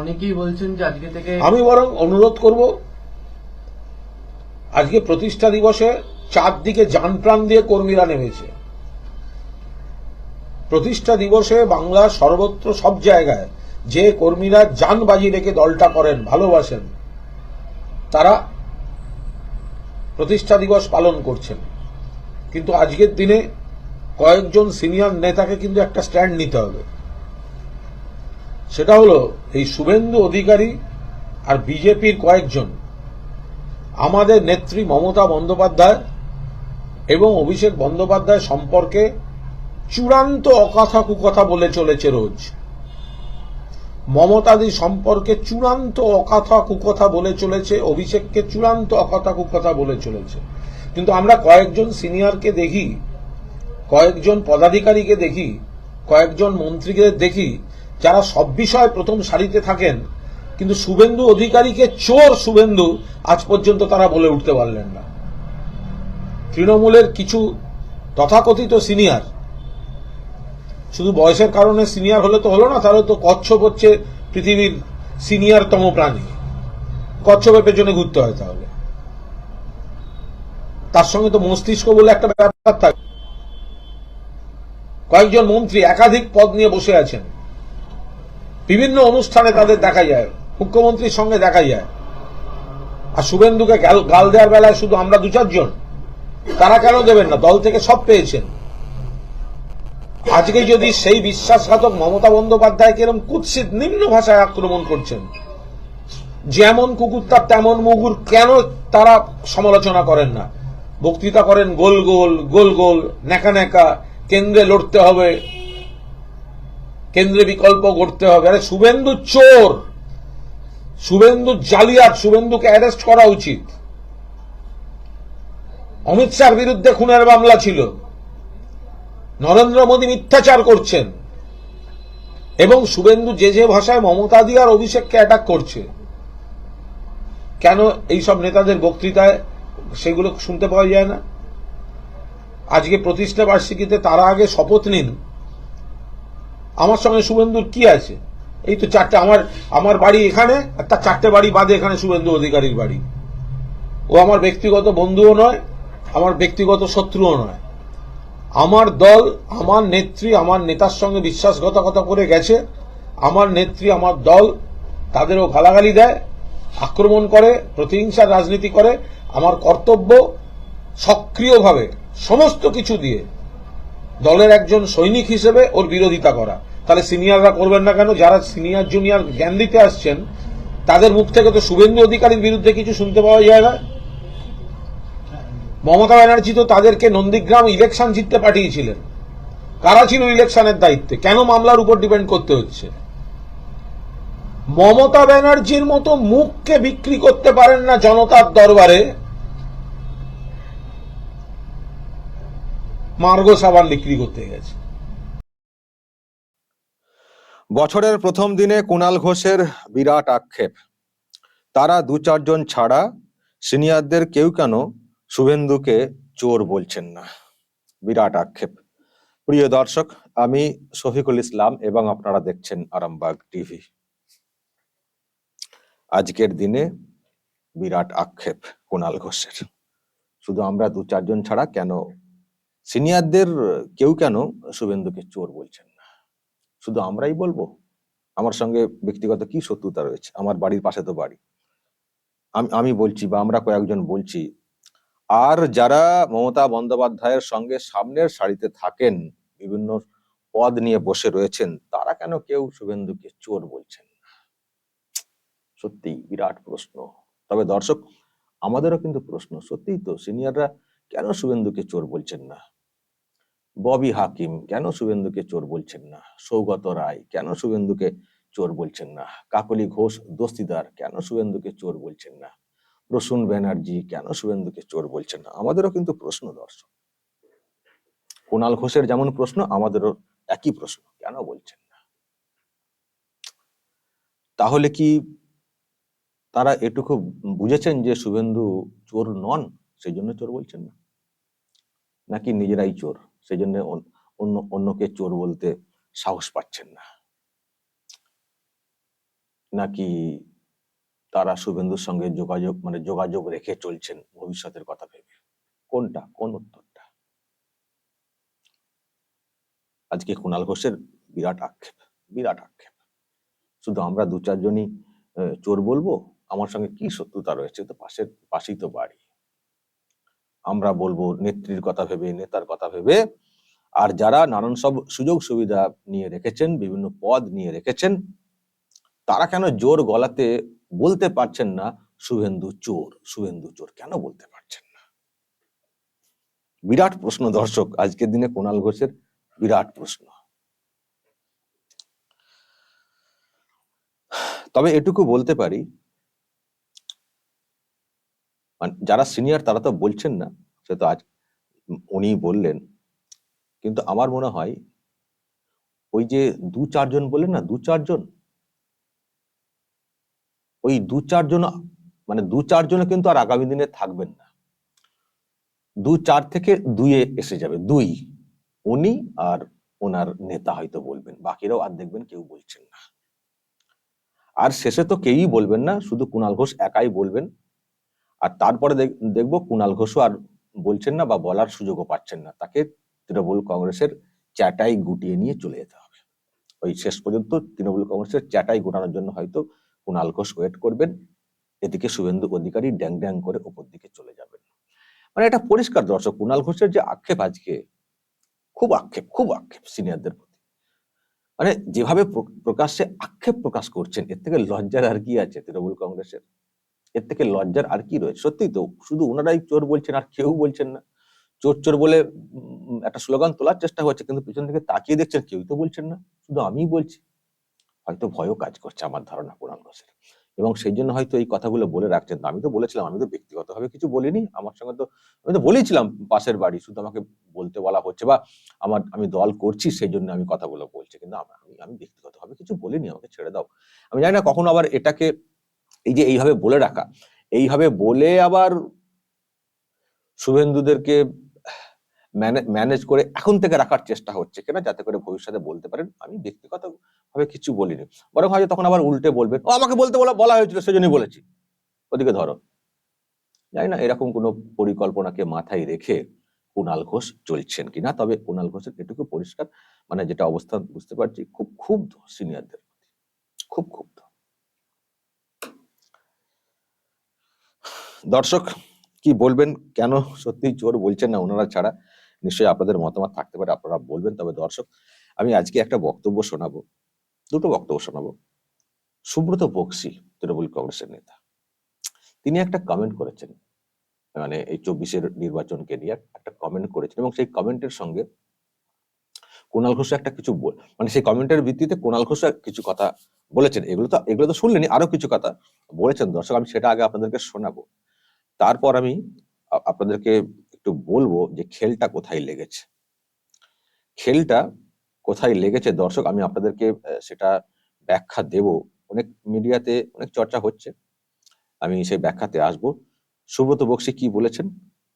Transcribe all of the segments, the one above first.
অনেকেই বলছেন যে আজকে থেকে আমি বরং অনুরোধ করব, আজকে প্রতিষ্ঠা দিবসে চারদিকে যান প্রাণ দিয়ে কর্মীরা নেমেছে। প্রতিষ্ঠা দিবসে বাংলা সর্বত্র সব জায়গায় যে কর্মীরা যান বাজি রেখে দলটা করেন, ভালোবাসেন, তারা প্রতিষ্ঠা দিবস পালন করছেন। কিন্তু আজকের দিনে কয়েকজন সিনিয়র নেতাকে কিন্তু একটা স্ট্যান্ড নিতে হবে। সেটা হলো, এই শুভেন্দু অধিকারী আর বিজেপির কয়েকজন, আমাদের নেত্রী মমতা বন্দ্যোপাধ্যায় এবং অভিষেক বন্দ্যোপাধ্যায় সম্পর্কে চূড়ান্ত অকথা কুকথা বলে চলেছে রোজ। মমতাদি সম্পর্কে চূড়ান্ত অকথা কুকথা বলে চলেছে, অভিষেককে চূড়ান্ত অকথা কুকথা বলে চলেছে। কিন্তু আমরা কয়েকজন সিনিয়রকে দেখি, কয়েকজন পদাধিকারীকে দেখি, কয়েকজন মন্ত্রীকে দেখি যারা সব বিষয়ে প্রথম সারিতে থাকেন, কিন্তু শুভেন্দু অধিকারীকে চোর শুভেন্দু আজ পর্যন্ত তারা বলে উঠতে পারলেন না। তৃণমূলের কিছু তথাকথিত সিনিয়র, শুধু বয়সের কারণে সিনিয়র হলে তো হলো না, তাহলে তো কচ্ছপ হচ্ছে পৃথিবীর সিনিয়রতম প্রাণী। কচ্ছপের পেছনে ঘুরতে হয় তাহলে। তার সঙ্গে তো মস্তিষ্ক বলে একটা ব্যাপার থাকে। কয়েকজন মন্ত্রী একাধিক পদ নিয়ে বসে আছেন। বিভিন্ন অনুষ্ঠানে তাদের দেখা যায়, মুখ্যমন্ত্রীর সঙ্গে দেখা যায়। আর শুভেন্দুকে গাল- দেওয়ার বেলায় শুধু আমরা দু চারজন। তারা কেন দেবেন না? দল থেকে সব পেয়েছেন। আজকে যদি সেই বিশ্বাসঘাতক মমতা বন্দ্যোপাধ্যায়কে এরকম কুৎসিত নিম্ন ভাষায় আক্রমণ করছেন, যেমন কুকুরটার তেমন মুগুর, কেন তারা সমালোচনা করেন না? বক্তৃতা করেন গোল গোল গোল গোল, ন্যাকা ন্যাকা, কেন্দ্রে লড়তে হবে। কেন্দ্রে বিকল্প করতে হবে। আরে শুভেন্দু চোর! শুভেন্দু জালিয়াত, শুভেন্দুকে অ্যারেস্ট করা উচিত। অমিত শাহর বিরুদ্ধে খুনের মামলা ছিল। নরেন্দ্র মোদী মিথ্যাচার করছেন। এবং শুভেন্দু যে যে ভাষায় মমতাদি আর অভিষেককে অ্যাটাক করছে। কেন এই সব নেতাদের বক্তৃতায় সেগুলো শুনতে পাওয়া যায় না? আজকে প্রতিষ্ঠা বার্ষিকীতে তারা আগে শপথ নিন। আমার সঙ্গে শুভেন্দুর কি আছে? এই তো চারটে, আমার আমার বাড়ি এখানে, আর তার চারটে বাড়ি বাদে এখানে শুভেন্দু অধিকারীর বাড়ি। ও আমার ব্যক্তিগত বন্ধুও নয়, আমার ব্যক্তিগত শত্রুও নয়। আমার দল, আমার নেত্রী, আমার নেতার সঙ্গে বিশ্বাসঘাতকতা করে গেছে। আমার নেত্রী, আমার দল, তাদেরও গালাগালি দেয়, আক্রমণ করে, প্রতিহিংসার রাজনীতি করে। আমার কর্তব্য সক্রিয়ভাবে সমস্ত কিছু দিয়ে দলের একজন সৈনিক হিসেবে ওর বিরোধিতা করা। তাহলে সিনিয়ররা করবেন না কেন? যারা সিনিয়র, জুনিয়র জ্ঞান দিতে আসছেন, তাদের মুখ থেকে তো শুভেন্দু অধিকারীর বিরুদ্ধে কিছু শুনতে পাওয়া যায় না। মমতা ব্যানার্জি তো তাদেরকে নন্দীগ্রাম ইলেকশন জিততে পাঠিয়েছিলেন। কারা ছিল ইলেকশনের দায়িত্বে? কেন মামলার উপর ডিপেন্ড করতে হচ্ছে? মমতা ব্যানার্জির মতো মুখকে বিক্রি করতে পারেন না জনতার দরবারে। মার্গো সাবান বিক্রি করতে গেছে। বছরের প্রথম দিনে কুণাল ঘোষের বিরাট আক্ষেপ। তারা দু চারজন ছাড়া সিনিয়রদের কেউ কেন শুভেন্দুকে চোর বলছেন না? বিরাট আক্ষেপ। প্রিয় দর্শক, আমি শফিকুল ইসলাম এবং আপনারা দেখছেন আরামবাগ টিভি। আজকের দিনে বিরাট আক্ষেপ কুণাল ঘোষের। শুধু আমরা দু চারজন ছাড়া কেন? সিনিয়রদের কেউ কেন শুভেন্দুকে চোর বলছেন শুধু আমরাই বলব? আমার সঙ্গে ব্যক্তিগত কি শত্রুতা রয়েছে? আমার বাড়ির পাশে তো বাড়ি। আমি আমি বলছি বা আমরা কয়েকজন বলছি, আর যারা মমতা বন্দ্যোপাধ্যায়ের সঙ্গে সামনের সারিতে থাকেন, বিভিন্ন পদ নিয়ে বসে রয়েছেন, তারা কেন কেউ শুভেন্দুকে চোর বলছেন? সত্যি বিরাট প্রশ্ন। তবে দর্শক, আমাদেরও কিন্তু প্রশ্ন, সত্যিই তো সিনিয়ররা কেন শুভেন্দুকে চোর বলছেন না? ববি হাকিম, কেন শুভেন্দুকে চোর বলছেন না? সৌগত রায়, কেন শুভেন্দুকে চোর বলছেন না? কাকলি ঘোষ, দস্তিদার, কেন শুভেন্দুকে চোর বলছেন না? প্রসূন ব্যানার্জি, কেন শুভেন্দুকে চোর বলছেন না? আমাদেরও কিন্তু প্রশ্ন দর্শক। কুণাল ঘোষের যেমন প্রশ্ন, আমাদেরও একই প্রশ্ন, কেন বলছেন না? তাহলে কি তারা এটুকু বুঝেছেন যে শুভেন্দু চোর নন, সেই জন্য চোর বলছেন না? নাকি নিজেরাই চোর? সেই জন্য অন্য, অন্যকে চোর বলতে সাহস পাচ্ছেন না। নাকি তারা শুভেন্দুর সঙ্গে যোগাযোগ মানে যোগাযোগ রেখে চলছেন ভবিষ্যতের কথা ভেবে? কোনটা? কোন উত্তরটা? আজকে কুণাল ঘোষের বিরাট আক্ষেপ বিরাট আক্ষেপ। শুধু আমরা দু চারজনই চোর বলব? আমার সঙ্গে কি শত্রুতা রয়েছে? তো পাশের, পাশেই তো বাড়ি। আমরা বলব নেত্রীর কথা ভেবে, নেতার কথা ভেবে। আর যারা নানান সব সুযোগ সুবিধা নিয়ে রেখেছেন, বিভিন্ন পদ নিয়ে রেখেছেন, তারা কেন জোর গলাতে বলতে পারছেন না, শুভেন্দু চোর শুভেন্দু চোর কেন বলতে পারছেন না? বিরাট প্রশ্ন দর্শক, আজকের দিনে কোনাল ঘোষের বিরাট প্রশ্ন। তবে এটুকু বলতে পারি মানে যারা সিনিয়র তারা তো বলছেন না, সে তো আজ উনি বললেন। কিন্তু আমার মনে হয়, ওই যে দু চারজন বললেন না, দু চারজন? ওই দু চারজন মানে দু চারজনে কিন্তু আর আগামী দিনে থাকবেন না। দু চার থেকে দুইয়ে এসে যাবে, দুই। উনি আর ওনার নেতা হয়তো বলবেন, বাকিরাও আর দেখবেন কেউ বলছেন না। আর শেষে তো কেউই বলবেন না, শুধু কুণাল ঘোষ একাই বলবেন। আর তারপরে দেখ- দেখব কুণাল ঘোষও আর বলছেন না বা বলার সুযোগও পাচ্ছেন না। তাকে তৃণমূল কংগ্রেসের চ্যাটাই গুটিয়ে নিয়ে চলে যেতে হবে। ওই শেষ পর্যন্ত তৃণমূল কংগ্রেসের চ্যাটাই গোটানোর জন্য হয়তো কুণাল ঘোষ ওয়েট করবেন। এদিকে শুভেন্দু অধিকারী ড্যাং ড্যাং করে ওপর দিকে চলে যাবেন। মানে এটা পরিষ্কার দর্শক কুণাল ঘোষের যে আক্ষেপ আজকে, খুব আক্ষেপ খুব আক্ষেপ সিনিয়রদের প্রতি। মানে যেভাবে প্র- প্রকাশ্যে আক্ষেপ প্রকাশ করছেন, এর থেকে লজ্জার আর কি আছে তৃণমূল কংগ্রেসের? এর থেকে লজ্জার আর কি রয়েছে? সত্যি তো, শুধু ওনারাই চোর বলছেন আর কেউ বলছেন না। চোর চোর বলে একটা স্লোগান তোলার চেষ্টা হচ্ছে, কিন্তু পিছন থেকে তাকিয়ে দেখছেন কেউই তো বলছেন না। শুধু আমিই বলছি। হয়তো ভয়ও কাজ করছে আমার ধারণা কুণাল ঘোষের। এবং সেই জন্য হয়তো এই কথাগুলো বলে রাখছেন আমি তো বলেছিলাম, আমি তো ব্যক্তিগতভাবে কিছু বলিনি। আমার সঙ্গে তো, আমি তো বলেছিলাম পাশের বাড়ি, শুধু আমাকে বলতে বলা হচ্ছে বা আমার, আমি দল করছি, সেই জন্য আমি কথাগুলো বলছি। কিন্তু আমি আমি ব্যক্তিগতভাবে কিছু বলিনি, আমাকে ছেড়ে দাও। আমি জানি না কখনো আবার এটাকে এই যে এইভাবে বলে রাখা, এইভাবে বলে আবার শুভেন্দুদেরকে ম্যানেজ করে এখন থেকে রাখার চেষ্টা হচ্ছে কিনা, যাতে করে ভবিষ্যতে বলতে পারেন, আমি ব্যক্তিগত ভাবে কিছু বলিনি। বরং হয়তো তখন আবার উল্টে বলবেন ও, আমাকে বলতে বলা বলা হয়েছিল, সেজন্যই বলেছি। ওদিকে ধরো। জানি না, এরকম কোনো পরিকল্পনাকে মাথায় রেখে কুণাল ঘোষ চলছেন কিনা, তবে কুণাল ঘোষের এটুকু পরিষ্কার মানে যেটা অবস্থান বুঝতে পারছি, খুব ক্ষুব্ধ সিনিয়রদের খুব ক্ষুব্ধ দর্শক, কি বলবেন? কেন সত্যি চোর বলছেন না ওনারা ছাড়া? নিশ্চয়ই আপনাদের মতামত থাকতে পারে, আপনারা বলবেন। তবে দর্শক, আমি আজকে একটা বক্তব্য শোনাবো, দুটো বক্তব্য শোনাবো। সুব্রত বক্সি, তৃণমূল কংগ্রেসের নেতা, তিনি একটা কমেন্ট করেছেন মানে এই চব্বিশের নির্বাচনকে নিয়ে একটা কমেন্ট করেছেন এবং সেই কমেন্টের সঙ্গে কুণাল ঘোষ একটা কিছু মানে সেই কমেন্টের ভিত্তিতে কুণাল ঘোষ কিছু কথা বলেছেন। এগুলো তো এগুলো তো শুনলেনি, আরও কিছু কথা বলেছেন দর্শক, আমি সেটা আগে আপনাদেরকে শোনাবো। তারপর আমি আপনাদেরকে একটু বলব যে খেলটা কোথায় লেগেছে। খেলটা কোথায় লেগেছে দর্শক, আমি আপনাদেরকে সেটা ব্যাখ্যা দেব। অনেক মিডিয়াতে অনেক চর্চা হচ্ছে। আমি সেই ব্যাখ্যাতে আসব। সুব্রত বক্সি কি বলেছেন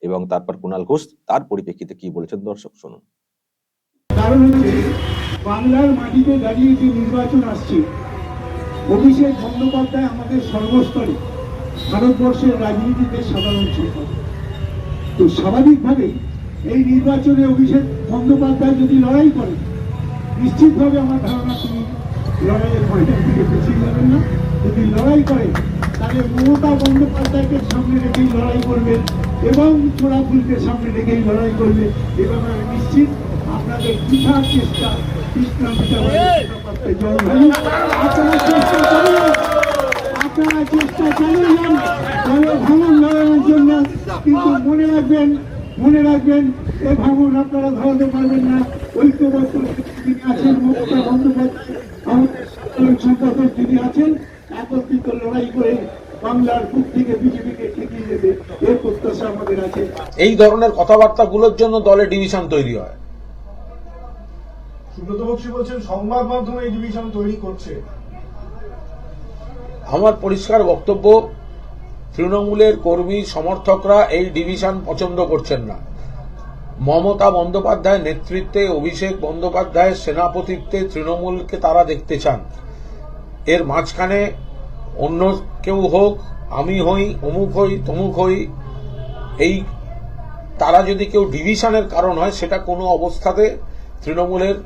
এবং তারপর কুণাল ঘোষ, তার পরিপ্রেক্ষিতে কি বলেছেন দর্শক, শুনুন। কারণ হচ্ছে, বাংলার মাটিতে দাঁড়িয়ে যে নির্বাচন আসছে, অভিষেক বন্দ্যোপাধ্যায় আমাদের সর্বস্তরে। ভারতবর্ষের রাজনীতিতে সাধারণ সম্পাদক তো স্বাভাবিকভাবেই এই নির্বাচনে অভিষেক বন্দ্যোপাধ্যায় যদি লড়াই করে নিশ্চিতভাবে আমার ধারণা তিনি লড়াইয়ের ময়দান থেকে পিছিয়ে যাবেন না। যদি লড়াই করে তাহলে মমতা বন্দ্যোপাধ্যায়কে সামনে রেখেই লড়াই করবেন এবং ছোড়া ফুলকে সামনে রেখেই লড়াই করবে এবং আমি নিশ্চিত। আপনাদের পিঠার চেষ্টা কৃষ্ণ পিঠা জয় ভাই আপনারা চেষ্টা চালিয়ে যান। আপনারা চেষ্টা চালিয়ে যান ভাঙন ধরানোর জন্য কিন্তু মনে রাখবেন মনে রাখবেন এ ভাঙন আপনারা ধরাতে পারবেন না ঐক্যবদ্ধ যিনি আছেন মমতা বন্দ্যোপাধ্যায় আমাদের সাধারণ সম্পাদক যিনি আছেন একত্রিত লড়াই করে এই ধরনের কথাবার্তাগুলোর জন্য দলে ডিভিশন তৈরি হয়। সুব্রত বক্সী বলছেন, সংবাদ মাধ্যমে এই ডিভিশন তৈরি করছে। আমার পরিষ্কার বক্তব্য, তৃণমূলের কর্মী, সমর্থকরা এই ডিভিশন পছন্দ করছেন না। মমতা বন্দ্যোপাধ্যায় নেতৃত্বে অভিষেক বন্দ্যোপাধ্যায়ের সেনাপতিত্বে তৃণমূলকে তারা দেখতে চান। এর মাঝখানে অন্য কেউ হোক, আমি হই, অমুক হই, তমুক হই, এই তারা যদি কেউ ডিভিশনের কারণ হয়, সেটা কোনো অবস্থাতে তৃণমূলের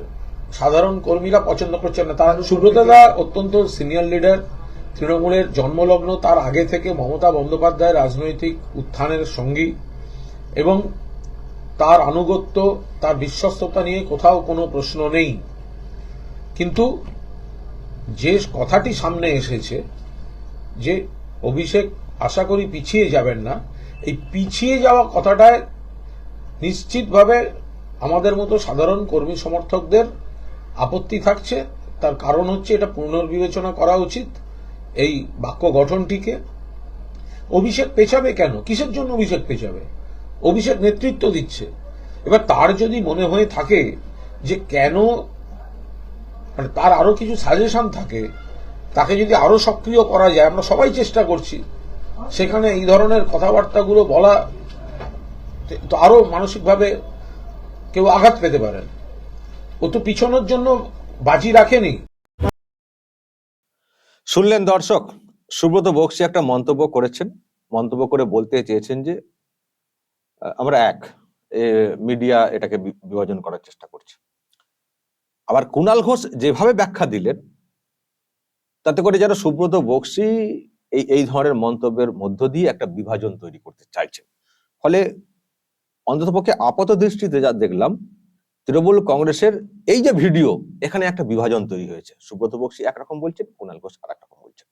সাধারণ কর্মীরা পছন্দ করছেন না। তারা সুব্রতদা অত্যন্ত সিনিয়র লিডার তৃণমূলের জন্মলগ্ন তার আগে থেকে মমতা বন্দ্যোপাধ্যায় রাজনৈতিক উত্থানের সঙ্গী এবং তার আনুগত্য, তার বিশ্বস্ততা নিয়ে কোথাও কোনো প্রশ্ন নেই। কিন্তু যে কথাটি সামনে এসেছে, যে অভিষেক, আশা করি পিছিয়ে যাবেন না, এই পিছিয়ে যাওয়া কথাটায় নিশ্চিতভাবে আমাদের মতো সাধারণ কর্মী সমর্থকদের আপত্তি থাকছে। তার কারণ হচ্ছে এটা পুনর্বিবেচনা করা উচিত। এই বাক্য গঠনটিকে? অভিষেক পেছাবে কেন? কিসের জন্য অভিষেক পেছাবে? অভিষেক নেতৃত্ব দিচ্ছে। এবার তার যদি মনে হয়ে থাকে যে কেন মানে তার আরও কিছু সাজেশন থাকে, তাকে যদি আরও সক্রিয় করা যায়, আমরা সবাই চেষ্টা করছি। সেখানে এই ধরনের কথাবার্তাগুলো বলা তো আরও মানসিকভাবে কেউ আঘাত পেতে পারেন। ও তো পিছনের জন্য বাজি রাখেনি। শুনলেন দর্শক, সুব্রত বক্সি একটা মন্তব্য করেছেন। মন্তব্য করে বলতে চেয়েছেন যে আমরা এক মিডিয়া এটাকে বিভাজন করার চেষ্টা করছে। আবার কুণাল ঘোষ যেভাবে ব্যাখ্যা দিলেন, তাতে করে যেন সুব্রত বক্সি এই এই ধরনের মন্তব্যের মধ্য দিয়ে একটা বিভাজন তৈরি করতে চাইছেন। ফলে অন্ততপক্ষে আপাত দৃষ্টিতে যা দেখলাম তৃণমূল কংগ্রেসের এই যে ভিডিও, এখানে একটা বিভাজন তৈরি হয়েছে। সুব্রত বক্সি একরকম বলছেন কুণাল ঘোষ আর রকম বলছেন।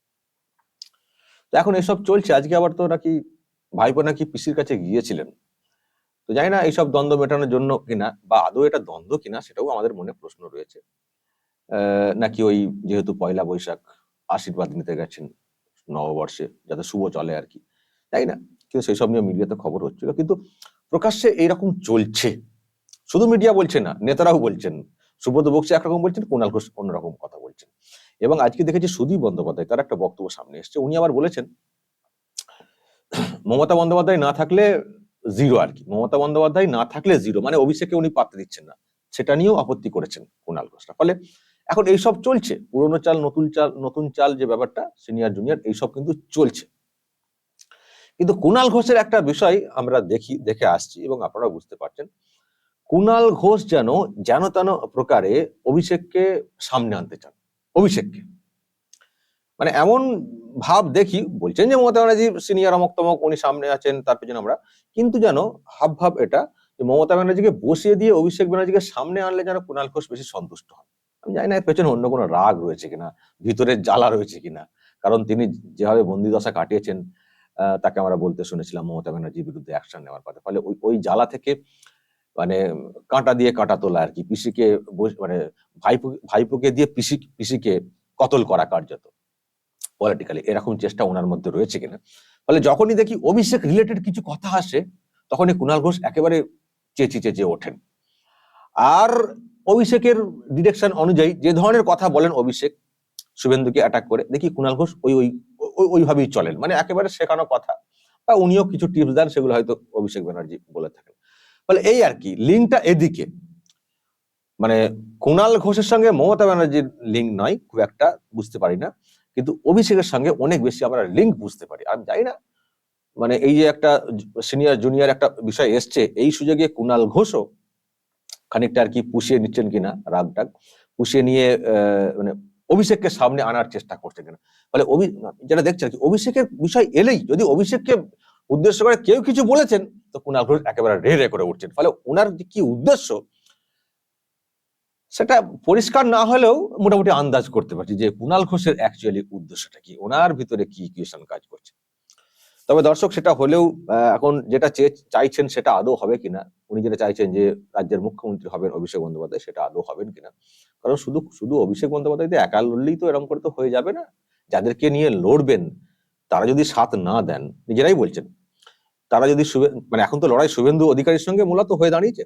তো এখন এসব চলছে। আজকে আবার তো নাকি ভাইপো নাকি পিসির কাছে গিয়েছিলেন। তো জানি না এইসব দ্বন্দ্ব মেটানোর জন্য কিনা বা আদৌ এটা দ্বন্দ্ব কিনা, সেটাও আমাদের মনে প্রশ্ন রয়েছে। নাকি ওই যেহেতু পয়লা বৈশাখ আশীর্বাদ নিতে গেছেন নববর্ষে, যাতে শুভ চলে আর কি। তাই না, কিন্তু সেই সব নিয়ে মিডিয়াতে খবর হচ্ছিল। কিন্তু প্রকাশ্যে এইরকম চলছে। শুধু মিডিয়া বলছে না, নেতারাও বলছেন। সুব্রত বক্সি একরকম বলছেন, কুণাল ঘোষ অন্যরকম কথা বলছেন। এবং আজকে দেখেছি সুদীপ বন্দ্যোপাধ্যায়, তার একটা বক্তব্য সামনে এসেছে। উনি আবার বলেছেন, মমতা বন্দ্যোপাধ্যায় না থাকলে জিরো আর কি। মমতা বন্দ্যোপাধ্যায় না থাকলে জিরো মানে অভিষেকে উনি পাত্তা দিচ্ছেন না। সেটা নিয়েও আপত্তি করেছেন কুণাল ঘোষরা। ফলে এখন এইসব চলছে, পুরনো চাল, নতুন চাল নতুন চাল যে ব্যাপারটা সিনিয়র জুনিয়র এইসব কিন্তু চলছে। কিন্তু কুণাল ঘোষের একটা বিষয় আমরা দেখি, দেখে আসছি এবং আপনারা বুঝতে পারছেন। কুণাল ঘোষ যেন যেন তেন প্রকারে অভিষেককে সামনে আনতে চান। অভিষেককে। মানে এমন ভাব দেখি, বলছেন যে মমতা ব্যানার্জি সিনিয়র অমক তমক উনি সামনে আছেন, তার পেছনে আমরা। কিন্তু যেন হাব ভাব এটা যে মমতা ব্যানার্জিকে বসিয়ে দিয়ে অভিষেক ব্যানার্জিকে সামনে আনলে যেন কুণাল ঘোষ বেশি সন্তুষ্ট হন। আমি জানি না এর পেছনে অন্য কোনো রাগ রয়েছে কিনা ভিতরের জ্বালা রয়েছে কিনা। কারণ তিনি যেভাবে বন্দি দশা কাটিয়েছেন তাকে আমরা বলতে শুনেছিলাম মমতা ব্যানার্জির বিরুদ্ধে অ্যাকশন নেওয়ার কথা ফলে ওই ওই জ্বালা থেকে মানে কাঁটা দিয়ে কাঁটা তোলা আর কি, পিসিকে মানে ভাইপো, ভাইপোকে দিয়ে পিসি, পিসিকে কতল করা কার্যত পলিটিক্যালি এরকম চেষ্টা ওনার মধ্যে রয়েছে কিনা। ফলে যখনই দেখি অভিষেক রিলেটেড কিছু কথা আসে, তখনই কুণাল ঘোষ একেবারে চেঁচি চেঁচিয়ে ওঠেন। আর অভিষেকের ডিরেকশন অনুযায়ী যে ধরনের কথা বলেন অভিষেক, শুভেন্দুকে অ্যাটাক করে, দেখি কুণাল ঘোষ ওই, ওই- ওইভাবেই চলেন। মানে একেবারে শেখানো কথা, বা উনিও কিছু টিপস দেন, সেগুলো হয়তো অভিষেক ব্যানার্জি বলে থাকেন। ফলে এই আর কি, লিঙ্কটা এদিকে। মানে কুণাল ঘোষের সঙ্গে মমতা ব্যানার্জির লিঙ্ক নয়, খুব একটা বুঝতে পারি না, কিন্তু অভিষেকের সঙ্গে অনেক বেশি আমরা লিঙ্ক বুঝতে পারি। আমি জানি না মানে এই যে একটা সিনিয়র জুনিয়র একটা বিষয় এসছে, এই সুযোগে কুণাল ঘোষও খানিকটা আর কি পুষিয়ে নিচ্ছেন কিনা রাগটাগ পুষিয়ে নিয়ে মানে অভিষেককে সামনে আনার চেষ্টা করছে কিনা। ফলে যেটা দেখছে আর কি, অভিষেকের বিষয় এলেই যদি অভিষেককে উদ্দেশ্য করে কেউ কিছু বলেছেন কুণাল ঘোষ একেবারে রে রে করে উঠছেন। ফলে ওনার কি উদ্দেশ্য, সেটা পরিষ্কার না হলেও মোটামুটি আন্দাজ করতে পারছি যে কুণাল ঘোষের অ্যাকচুয়ালি উদ্দেশ্যটা কি ওনার ভিতরে কি ইকুয়েশন কাজ করছে। তবে দর্শক, সেটা হলেও এখন যেটা চাইছেন সেটা আদৌ হবে কিনা, উনি যেটা চাইছেন যে রাজ্যের মুখ্যমন্ত্রী হবেন অভিষেক বন্দ্যোপাধ্যায়, সেটা আদৌ হবেন কিনা। কারণ শুধু শুধু অভিষেক বন্দ্যোপাধ্যায় দিয়ে একা লড়লেই তো এরকম করে তো হয়ে যাবে না। যাদেরকে নিয়ে লড়বেন, তারা যদি সাথ না দেন, নিজেরাই বলছেন তারা যদি মানে এখন তো লড়াই শুভেন্দু অধিকারীর সঙ্গে মূলত হয়ে দাঁড়িয়েছে।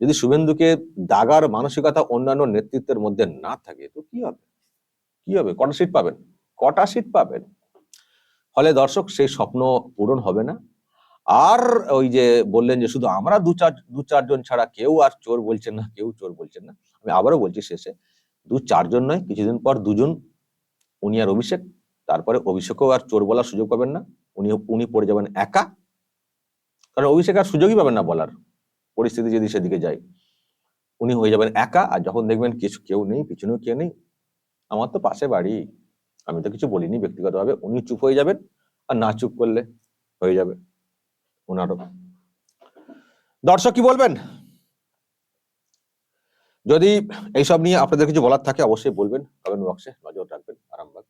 যদি শুভেন্দুকে দাগার মানসিকতা অন্যান্য নেতৃত্বের মধ্যে না থাকে, তো কি হবে? কি হবে? কটা সিট পাবেন? কটা সিট পাবেন? ফলে দর্শক সেই স্বপ্ন পূরণ হবে না। আর ওই যে বললেন যে শুধু আমরা দু চার দু চারজন ছাড়া কেউ আর চোর বলছেন না, কেউ চোর বলছেন না। আমি আবারও বলছি শেষে, দু চারজন নয়, কিছুদিন পর দুজন, উনি আর অভিষেক, তারপরে অভিষেকও আর চোর বলার সুযোগ পাবেন না। উনি উনি পড়ে যাবেন একা। কারণ অভিষেক আর সুযোগই পাবেন না বলার। পরিস্থিতি যদি সেদিকে যায়। উনি হয়ে যাবেন একা, আর যখন দেখবেন কিছু কেউ নেই, পিছনেও কেউ নেই, আমার তো পাশে বাড়ি। আমি তো কিছু বলিনি ব্যক্তিগতভাবে, উনি চুপ হয়ে যাবেন, আর না চুপ করলে হয়ে যাবে ওনারও। দর্শক কি বলবেন? যদি এইসব নিয়ে আপনাদের কিছু বলার থাকে, অবশ্যই বলবেন কমেন্ট বক্সে নজর রাখবেন, আরামবাগ